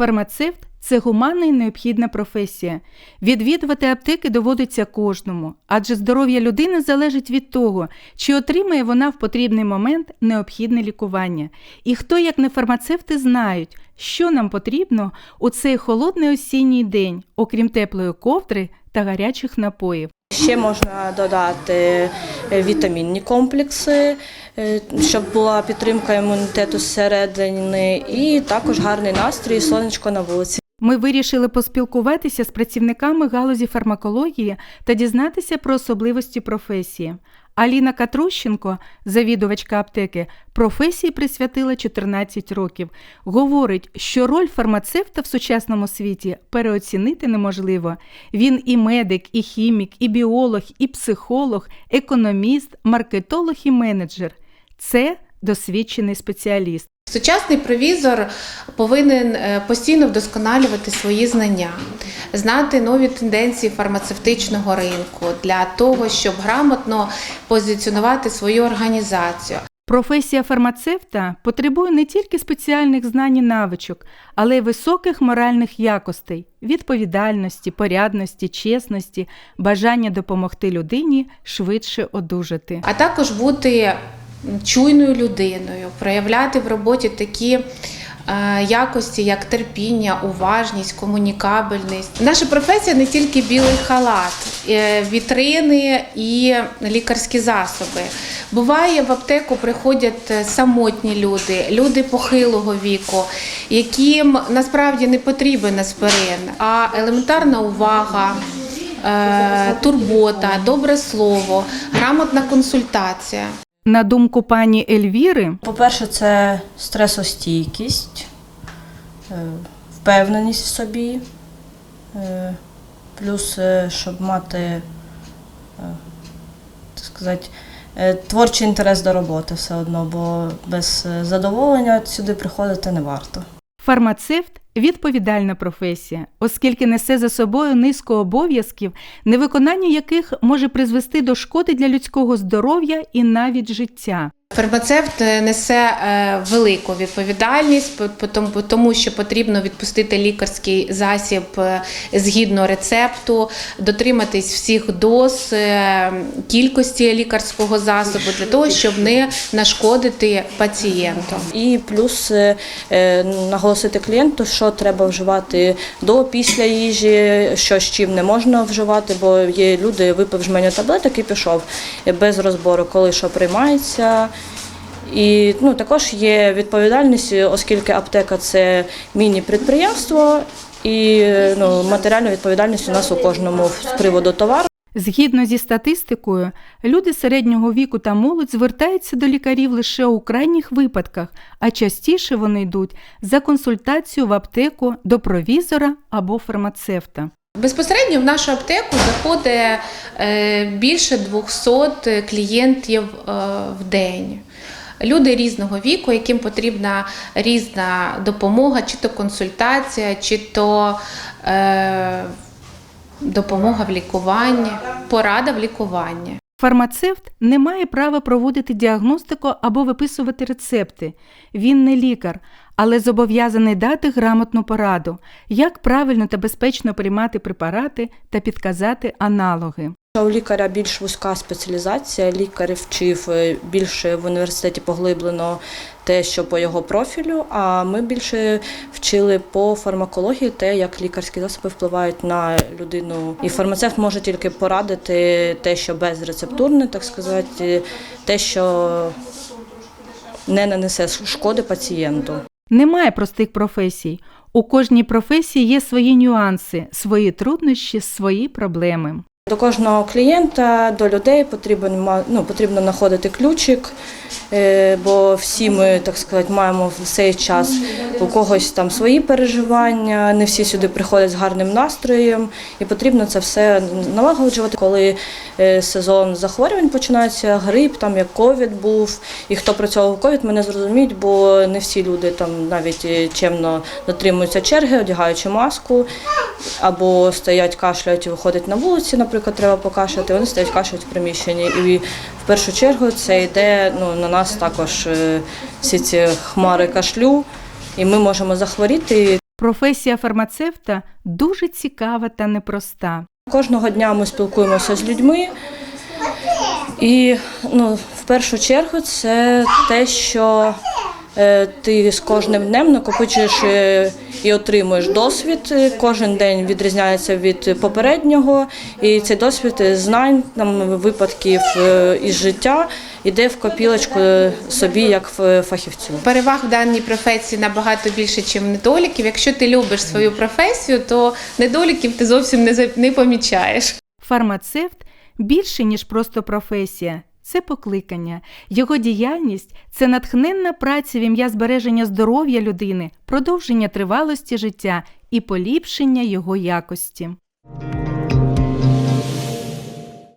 Фармацевт це гуманна і необхідна професія. Відвідувати аптеки доводиться кожному, адже здоров'я людини залежить від того, чи отримає вона в потрібний момент необхідне лікування. І хто, як не фармацевти, знають, що нам потрібно у цей холодний осінній день, окрім теплої ковдри та гарячих напоїв. Ще можна додати е, вітамінні комплекси, е, щоб була підтримка імунітету зсередини, і також гарний настрій, і сонечко на вулиці. Ми вирішили поспілкуватися з працівниками галузі фармакології та дізнатися про особливості професії. Аліна Катрущенко, завідувачка аптеки, професії присвятила 14 років. Говорить, що роль фармацевта в сучасному світі переоцінити неможливо. Він і медик, і хімік, і біолог, і психолог, економіст, маркетолог і менеджер. Це досвідчений спеціаліст. Сучасний провізор повинен е, постійно вдосконалювати свої знання, знати нові тенденції фармацевтичного ринку для того, щоб грамотно позиціонувати свою організацію. Професія фармацевта потребує не тільки спеціальних знань і навичок, але й високих моральних якостей, відповідальності, порядності, чесності, бажання допомогти людині швидше одужати. а також бути чуйною людиною, проявляти в роботі такі якості, як терпіння, уважність, комунікабельність. Наша професія не тільки білий халат, е, вітрини і лікарські засоби. Буває, в аптеку приходять самотні люди, люди похилого віку, яким насправді не потрібен аспирин, а елементарна увага. е, Турбота, добре слово, грамотна консультація. На думку пані Ельвіри, По-перше, це стресостійкість, е, впевненість в собі, е, плюс, е, щоб мати, так сказати, творчий інтерес до роботи все одно, бо без задоволення сюди приходити не варто. фармацевт відповідальна професія, оскільки несе за собою низку обов'язків, невиконання яких може призвести до шкоди для людського здоров'я і навіть життя. Фармацевт е, несе е, велику відповідальність, по- по тому- що потрібно відпустити лікарський засіб е, згідно рецепту, дотриматись всіх доз, кількості лікарського засобу для того, щоб не нашкодити пацієнту. І плюс наголосити клієнту, що треба вживати до після їжі, що з чим не можна вживати, бо є люди, випив жменю таблеток і пішов без розбору, коли що приймається. І ну, також є відповідальність, оскільки аптека це міні-підприємство, і ну, матеріальна відповідальність у нас у кожному з приводу товару. Згідно зі статистикою, люди середнього віку та молодь звертаються до лікарів лише у крайніх випадках, а частіше вони йдуть за консультацію в аптеку до провізора або фармацевта. Безпосередньо в нашу аптеку заходить е, більше 200 клієнтів е, в день. Люди різного віку, яким потрібна різна допомога, чи то консультація, чи то е, допомога в лікуванні, порада в лікуванні. Фармацевт не має права проводити діагностику або виписувати рецепти. Він не лікар, але зобов'язаний дати грамотну пораду, як правильно та безпечно приймати препарати та підказати аналоги. У лікаря більш вузька спеціалізація. Лікар вчив е, більше в університеті поглиблено те, що по його профілю. А ми більше вчили по фармакології, те, як лікарські засоби впливають на людину. І фармацевт може тільки порадити те, що безрецептурне, так сказати, те, що не нанесе шкоди пацієнту. Немає простих професій. У кожній професії є свої нюанси, свої труднощі, свої проблеми. До кожного клієнта, до людей потрібен ну, потрібно знаходити ключик, е, бо всі ми, так сказати, маємо в цей час у когось там свої переживання, не всі сюди приходять з гарним настроєм, і потрібно це все налагоджувати. Коли е, сезон захворювань починається, грип, там як ковід був, і хто працював ковід, мене зрозуміють, бо не всі люди там навіть е, чемно дотримуються черги, одягаючи маску, або стоять, кашляють і виходять на вулиці, наприклад, треба покашляти, вони стоять кашляють в приміщенні. І в першу чергу це йде ну, на нас також е, всі ці хмари кашлю, і ми можемо захворіти. Професія фармацевта дуже цікава та непроста. Кожного дня ми спілкуємося з людьми. І ну, в першу чергу це те, що ти з кожним днем накопичуєш е, і отримуєш досвід. Е, Кожен день відрізняється від попереднього, і цей досвід е, знань, там, випадків е, із життя йде в копілочку е, собі як в- фахівцю. Переваг в даній професії набагато більше, ніж недоліків. Якщо ти любиш свою професію, то недоліків ти зовсім не помічаєш. Фармацевт більше, ніж просто професія. Це покликання. Його діяльність це натхненна праця в ім'я збереження здоров'я людини, продовження тривалості життя і поліпшення його якості.